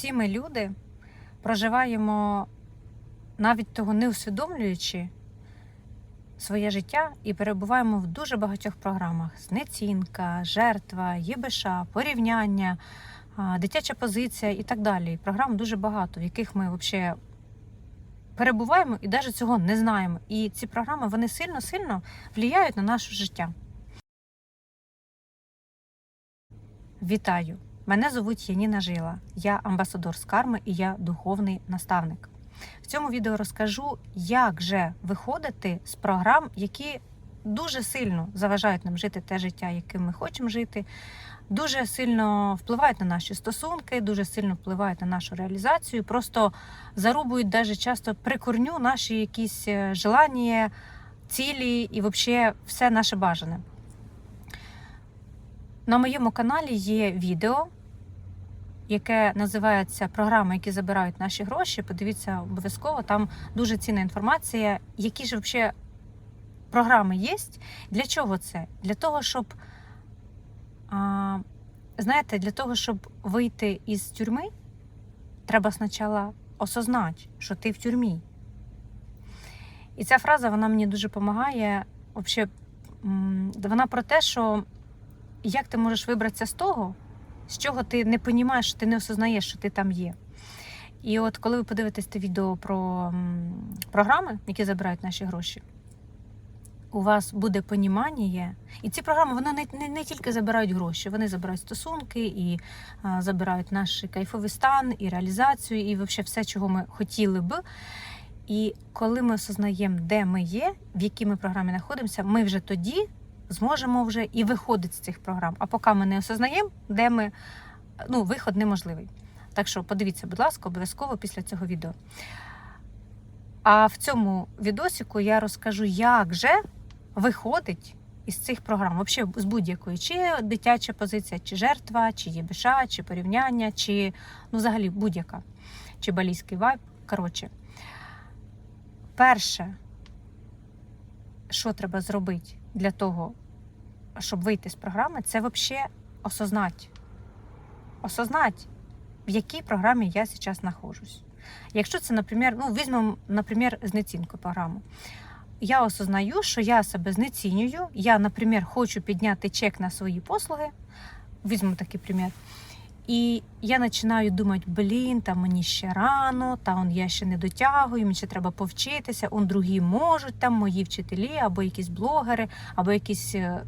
Всі ми люди проживаємо навіть того не усвідомлюючи своє життя і перебуваємо в дуже багатьох програмах: знецінка, жертва, ЄБШ, порівняння, дитяча позиція і так далі. Програм дуже багато, в яких ми взагалі перебуваємо і навіть цього не знаємо. І ці програми вони сильно-сильно впливають на наше життя. Вітаю! Мене звуть Яніна Жила. Я амбасадор з карми і я духовний наставник. В цьому відео розкажу, як же виходити з програм, які дуже сильно заважають нам жити те життя, яким ми хочемо жити, дуже сильно впливають на наші стосунки, дуже сильно впливають на нашу реалізацію, просто зарубують навіть часто при корню наші якісь е, желання, цілі і взагалі все наше бажане. На моєму каналі є відео, яке називається Програми, які забирають наші гроші. Подивіться обов'язково, там дуже цінна інформація, які ж взагалі програми є. Для чого це? Для того, щоб, а, знаєте, для того, щоб вийти із тюрми, треба спочатку осознати, що ти в тюрмі. І ця фраза вона мені дуже допомагає. М, вона про те, що як ти можеш вибратися з того, з чого ти не розумієш, що ти не осознаєш, що ти там є. І от коли ви подивитесь те відео про програми, які забирають наші гроші, у вас буде понімання, і ці програми вони не, не, не тільки забирають гроші, вони забирають стосунки і а, забирають наш кайфовий стан, і реалізацію, і взагалі все, чого ми хотіли б. І коли ми осознаємо, де ми є, в якій ми програмі знаходимося, ми вже тоді зможемо вже і виходити з цих програм. А поки ми не осознаємо, де ми, ну, виход неможливий. Так що подивіться, будь ласка, обов'язково після цього відео. А в цьому відосику я розкажу, як же виходить із цих програм, взагалі з будь-якої, чи дитяча позиція, чи жертва, чи ЄБШ, чи порівняння, чи ну, взагалі будь-яка, чи балійський вайб. Коротше, перше, що треба зробити для того, щоб вийти з програми, це взагалі осознати. Осознати, в якій програмі я зараз знаходжусь. Якщо це, наприклад, ну, візьмемо, наприклад, знецінку програму. Я осознаю, що я себе знецінюю. Я, наприклад, хочу підняти чек на свої послуги. Візьмемо такий примір. І я починаю думати, блін, там мені ще рано, та он я ще не дотягую, мені ще треба повчитися, он другі можуть, там мої вчителі, або якісь блогери, або якісь е,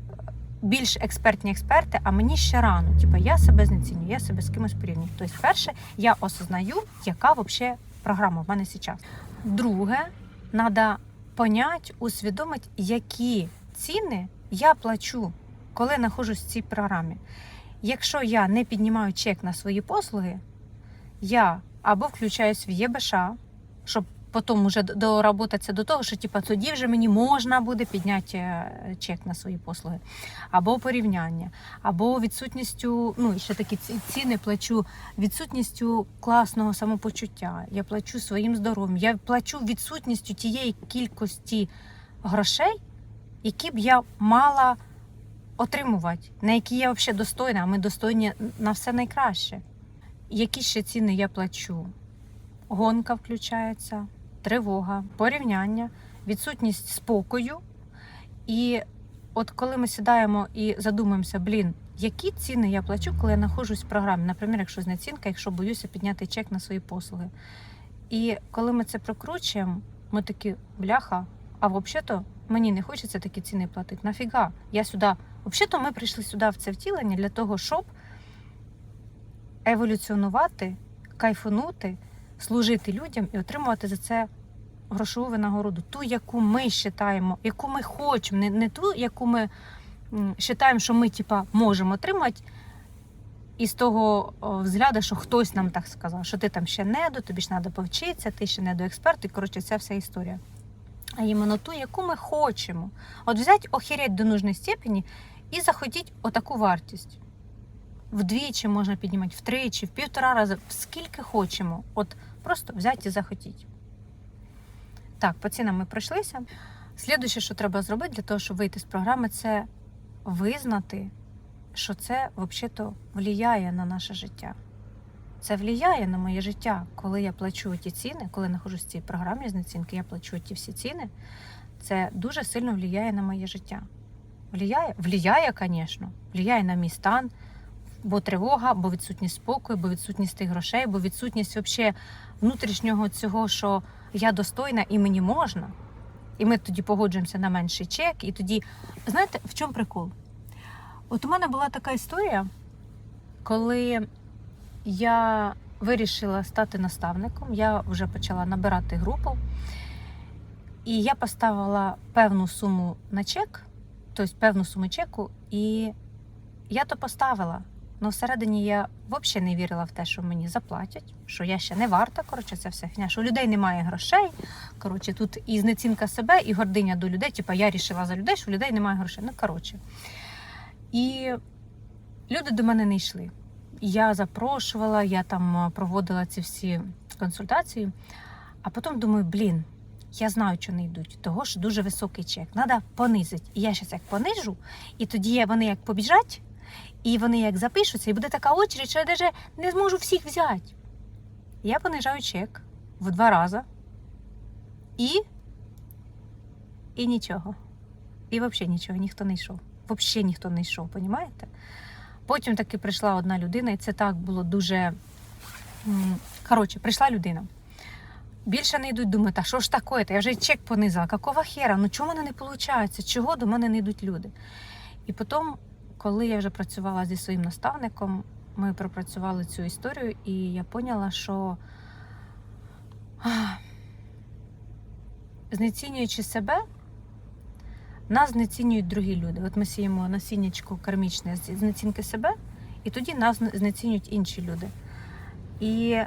більш експертні експерти, а мені ще рано. Типа я себе знецінюю, я себе з кимось порівнюю. Тобто, перше, я осознаю, яка взагалі програма в мене зараз. Друге, треба поняти, усвідомити, які ціни я плачу, коли знаходжусь в цій програмі. Якщо я не піднімаю чек на свої послуги, я або включаюсь в ЄБШ, щоб потім вже доработатися до того, що типу, тоді вже мені можна буде підняти е, чек на свої послуги, або порівняння, або відсутністю, ну і ще такі ціни плачу відсутністю класного самопочуття. Я плачу своїм здоров'ям, я плачу відсутністю тієї кількості грошей, які б я мала отримувати, на які я взагалі достойна, а ми достойні на все найкраще. Які ще ціни я плачу? Гонка включається, тривога, порівняння, відсутність спокою. І от коли ми сідаємо і задумуємося, блін, які ціни я плачу, коли я знаходжусь в програмі, наприклад, якщо знецінка, якщо боюся підняти чек на свої послуги. І коли ми це прокручуємо, ми такі, бляха, а взагалі-то мені не хочеться такі ціни платити. Нафіга? Я сюди. Взагалі-то ми прийшли сюди в це втілення для того, щоб еволюціонувати, кайфунути, служити людям і отримувати за це грошову винагороду. Ту, яку ми вважаємо, яку ми хочемо, не, не ту, яку ми вважаємо, що ми типа, можемо отримати. Із того взгляду, що хтось нам так сказав, що ти там ще не до, тобі ж треба повчитися, ти ще не до експерт, і коротше, ця вся історія. А іменно ту, яку ми хочемо. От взяти, охереть до нужної степені і захотіть отаку вартість. Вдвічі можна піднімати, втричі, в півтора рази, скільки хочемо. От просто взяти і захотіть. Так, по цінам ми пройшлися. Слідуюче, що треба зробити для того, щоб вийти з програми, це визнати, що це взагалі-то впливає на наше життя. це впливає на моє життя. Коли я плачу ті ціни, коли знаходжусь в цій програмі з націнки, я плачу ті всі ціни. Це дуже сильно впливає на моє життя. Влияє? Влияє, звісно. Влияє на мій стан, бо тривога, бо відсутність спокою, бо відсутність тих грошей, бо відсутність вообще внутрішнього цього, що я достойна і мені можна. І ми тоді погоджуємося на менший чек. І тоді, знаєте, в чому прикол? От у мене була така історія, коли я вирішила стати наставником, я вже почала набирати групу, і я поставила певну суму на чек, тобто певну суму чеку, і я то поставила. Ну, всередині я взагалі не вірила в те, що мені заплатять, що я ще не варта. Коротше, це все фігня, що у людей немає грошей. Коротше, тут і знецінка себе, і гординя до людей. Типа я рішила за людей, що у людей немає грошей. Ну, коротше. І люди до мене не йшли. Я запрошувала, я там проводила ці всі консультації, а потім думаю, блін, я знаю, що не йдуть, того що дуже високий чек. Треба понизити. І я зараз як понижу, і тоді вони як побіжать, і вони як запишуться, і буде така очередь, що я навіть не зможу всіх взяти. Я понижаю чек в два рази. І. І нічого. І взагалі нічого, ніхто не йшов. Взагалі ніхто не йшов, понімаєте? Потім таки прийшла одна людина, і це так було дуже. Коротше, прийшла людина. Більше не йдуть, думаю, та що ж таке? Я вже чек понизила. Какого хера? Ну чому мене не виходить? Чого до мене не йдуть люди? І потім, коли я вже працювала зі своїм наставником, ми пропрацювали цю історію, і я поняла, що знецінюючи себе, нас знецінюють другі люди. От ми сіємо насіннячку кармічне з знецінки себе, і тоді нас знецінюють інші люди. І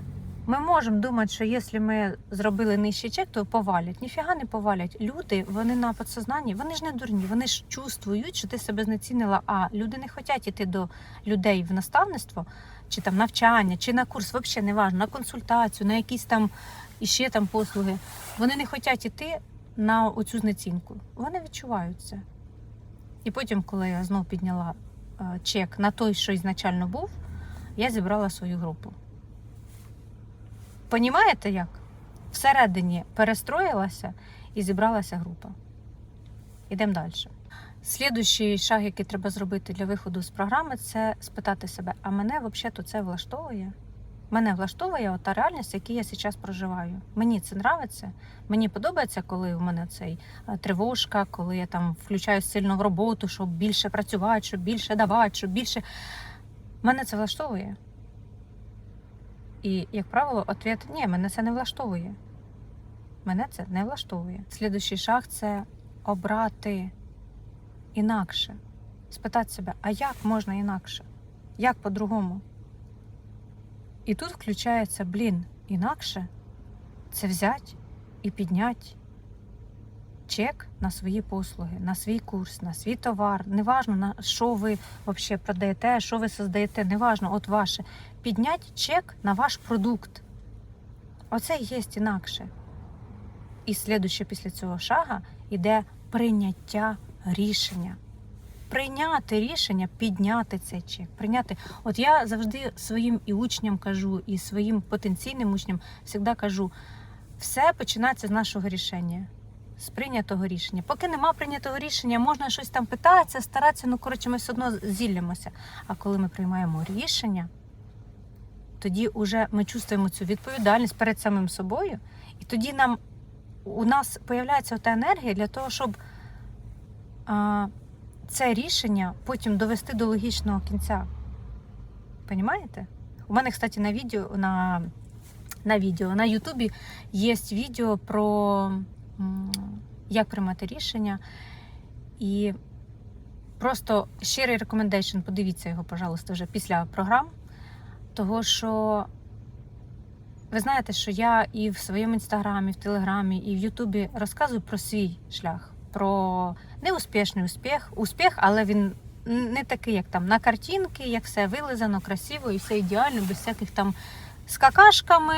ми можемо думати, що якщо ми зробили нижчий чек, то повалять. Ніфіга не повалять. Люди, вони на підсознанні, вони ж не дурні, вони ж чувствують, що ти себе знецінила. А люди не хочуть йти до людей в наставництво, чи там навчання, чи на курс, взагалі не важливо, на консультацію, на якісь там іще там послуги. Вони не хочуть йти на оцю знецінку. Вони відчувають це. І потім, коли я знов підняла е, чек на той, що ізначально був, я зібрала свою групу. Понімаєте як? Всередині перестроїлася і зібралася група. Ідемо далі. Слідуючий шаг, який треба зробити для виходу з програми, це спитати себе, а мене взагалі це влаштовує? Мене влаштовує та реальність, якій я зараз проживаю. Мені це нравиться. Мені подобається, коли в мене цей е, тривожка, коли я там включаюсь сильно в роботу, щоб більше працювати, щоб більше давати, щоб більше. Мене це влаштовує. І, як правило, ответ ні, мене це не влаштовує. Мене це не влаштовує. Слідуючий шаг це обрати інакше. Спитати себе, а як можна інакше? Як по-другому? І тут включається, блін, інакше це взяти і підняти чек на свої послуги, на свій курс, на свій товар. Неважно, на що ви взагалі продаєте, що ви создаєте, неважно, от ваше. Підняти чек на ваш продукт. Оце є інакше. І слідуюче після цього шага йде прийняття рішення. Прийняти рішення, підняти цей чек. Прийняти. От я завжди своїм і учням кажу, і своїм потенційним учням завжди кажу: все починається з нашого рішення, з прийнятого рішення. Поки нема прийнятого рішення, можна щось там питатися, старатися, ну коротше, ми все одно зіллямося. А коли ми приймаємо рішення, тоді вже ми чувствуємо цю відповідальність перед самим собою, і тоді нам у нас з'являється та енергія для того, щоб. А, це рішення потім довести до логічного кінця. Понімаєте? У мене, кстати, на відео на, на відео на Ютубі є відео про як приймати рішення. І просто щирий рекомендейшн, подивіться його, пожалуйста, вже після програм. Того що ви знаєте, що я і в своєму інстаграмі, і в Телеграмі, і в Ютубі розказую про свій шлях про неуспішний успіх, успіх, але він не такий, як там на картинки, як все вилизано, красиво і все ідеально, без всяких там з какашками,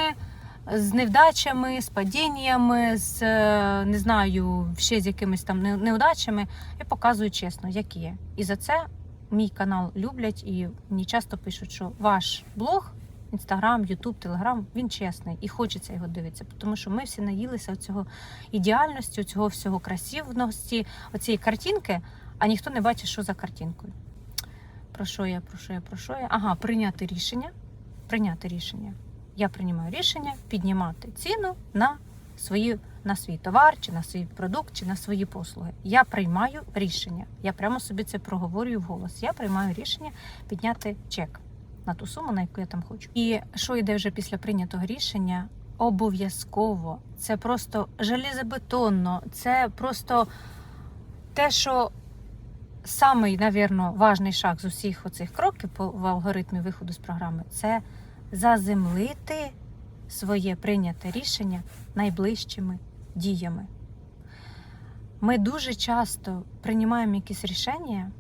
з невдачами, з падіннями, з е, не знаю, ще з якимись там неудачами. Я показую чесно, як є. І за це мій канал люблять і мені часто пишуть, що ваш блог Інстаграм, Ютуб, Телеграм, він чесний і хочеться його дивитися, тому що ми всі наїлися цього ідеальності, цього всього красивності, оцієї картинки, а ніхто не бачить, що за картинкою. Про що я, про що я, про що я? Ага, прийняти рішення. Прийняти рішення. Я приймаю рішення піднімати ціну на свої, на свій товар, чи на свій продукт, чи на свої послуги. Я приймаю рішення. Я прямо собі це проговорюю вголос. Я приймаю рішення підняти чек на ту суму, на яку я там хочу. І що йде вже після прийнятого рішення? Обов'язково. Це просто железобетонно, це просто те, що самий, навірно, важний шаг з усіх оцих кроків по в алгоритмі виходу з програми це заземлити своє прийняте рішення найближчими діями. Ми дуже часто приймаємо якісь рішення,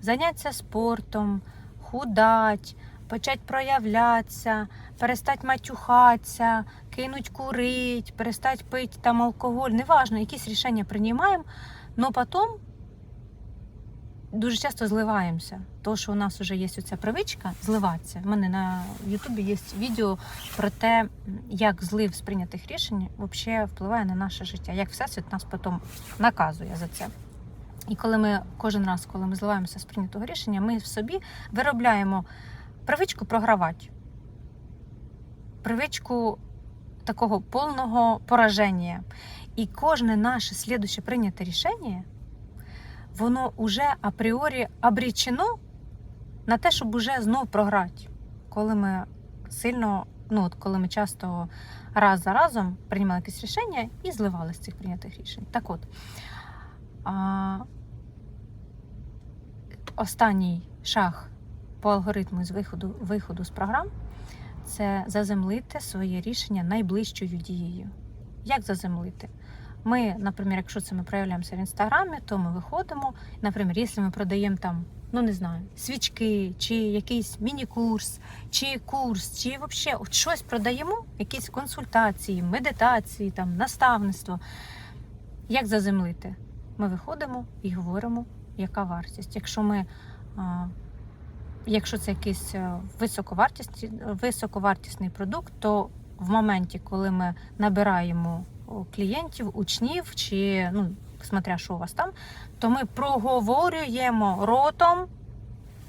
заняття спортом, худать, почать проявлятися, перестать матюхатися, кинуть курить, перестать пити там алкоголь. Неважно, якісь рішення приймаємо, але потім дуже часто зливаємося. То, що у нас вже є ця привичка зливатися. У мене на Ютубі є відео про те, як злив з прийнятих рішень взагалі впливає на наше життя, як всесвіт нас потім наказує за це. І коли ми кожен раз, коли ми зливаємося з прийнятого рішення, ми в собі виробляємо привичку програвати, привичку такого повного пораження. І кожне наше слідуще прийняте рішення, воно вже апріорі обречено на те, щоб уже знов програти. Коли ми сильно, ну от коли ми часто раз за разом приймали якісь рішення і зливали з цих прийнятих рішень. Так от. А, останній шаг по алгоритму з виходу, виходу з програм це заземлити своє рішення найближчою дією. Як заземлити? Ми, наприклад, якщо це ми проявляємося в інстаграмі, то ми виходимо. Наприклад, якщо ми продаємо там, ну не знаю, свічки, чи якийсь міні-курс, чи курс, чи взагалі от щось продаємо, якісь консультації, медитації, там, наставництво. Як заземлити? Ми виходимо і говоримо, яка вартість. Якщо ми Якщо це якийсь е, високовартісний, продукт, то в моменті, коли ми набираємо клієнтів, учнів чи ну, смотря що у вас там, то ми проговорюємо ротом,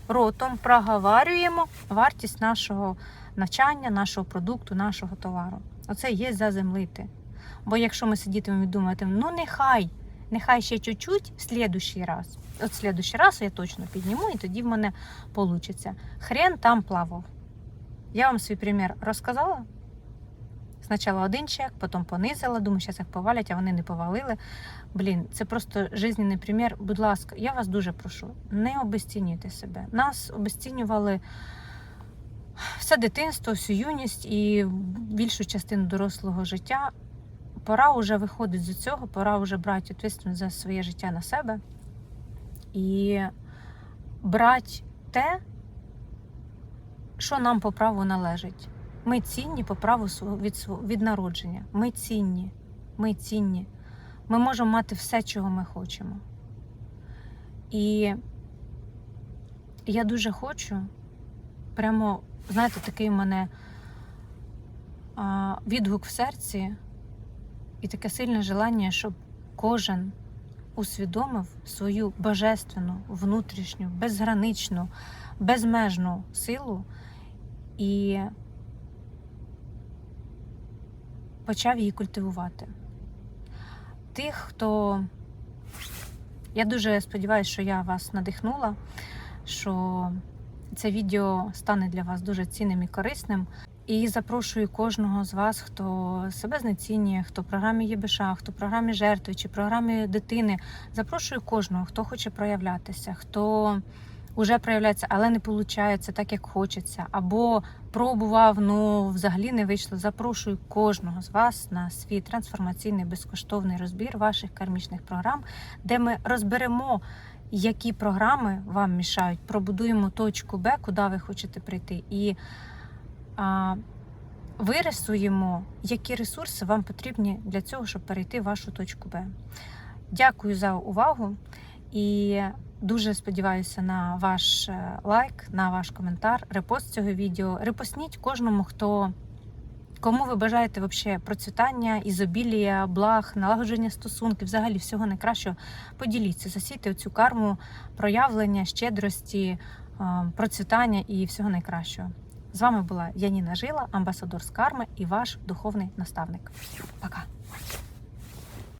ротом проговорюємо вартість нашого навчання, нашого продукту, нашого товару. Оце є заземлити. Бо якщо ми сидітимемо і думатимемо, ну нехай, нехай ще чуть-чуть в слідущий раз. От в слідущий раз я точно підніму, і тоді в мене вийде. Хрен там плавав. Я вам свій примір розказала. Спочатку один чек, потім понизила, думаю, зараз їх повалять, а вони не повалили. Блін, це просто жизненний примір. Будь ласка, я вас дуже прошу, не обесцінюйте себе. Нас обесцінювали все дитинство, всю юність і більшу частину дорослого життя. Пора вже виходити з цього, пора вже брати відповідальність за своє життя на себе і брати те, що нам по праву належить. Ми цінні по праву від, від народження. Ми цінні. Ми цінні. Ми можемо мати все, чого ми хочемо. І я дуже хочу, прямо, знаєте, такий в мене а, відгук в серці і таке сильне желання, щоб кожен усвідомив свою божественну, внутрішню, безграничну, безмежну силу і почав її культивувати. Тих, хто я дуже сподіваюся, що я вас надихнула, що це відео стане для вас дуже цінним і корисним. І запрошую кожного з вас, хто себе знецінює, хто в програмі ЄБШ, хто в програмі жертви чи програмі дитини. Запрошую кожного, хто хоче проявлятися, хто вже проявляється, але не виходить так, як хочеться, або пробував, ну взагалі не вийшло. Запрошую кожного з вас на свій трансформаційний безкоштовний розбір ваших кармічних програм, де ми розберемо. Які програми вам мішають, пробудуємо точку Б, куди ви хочете прийти, і а, вирисуємо, які ресурси вам потрібні для цього, щоб перейти в вашу точку Б. Дякую за увагу і Дуже сподіваюся на ваш е, лайк, на ваш коментар, репост цього відео. Репостніть кожному, хто кому ви бажаєте вообще процвітання, ізобілія, благ, налагодження стосунків, взагалі всього найкращого. Поділіться, засійте оцю карму проявлення, щедрості, е, процвітання і всього найкращого. З вами була Яніна Жила, амбасадор з карми і ваш духовний наставник. Пока!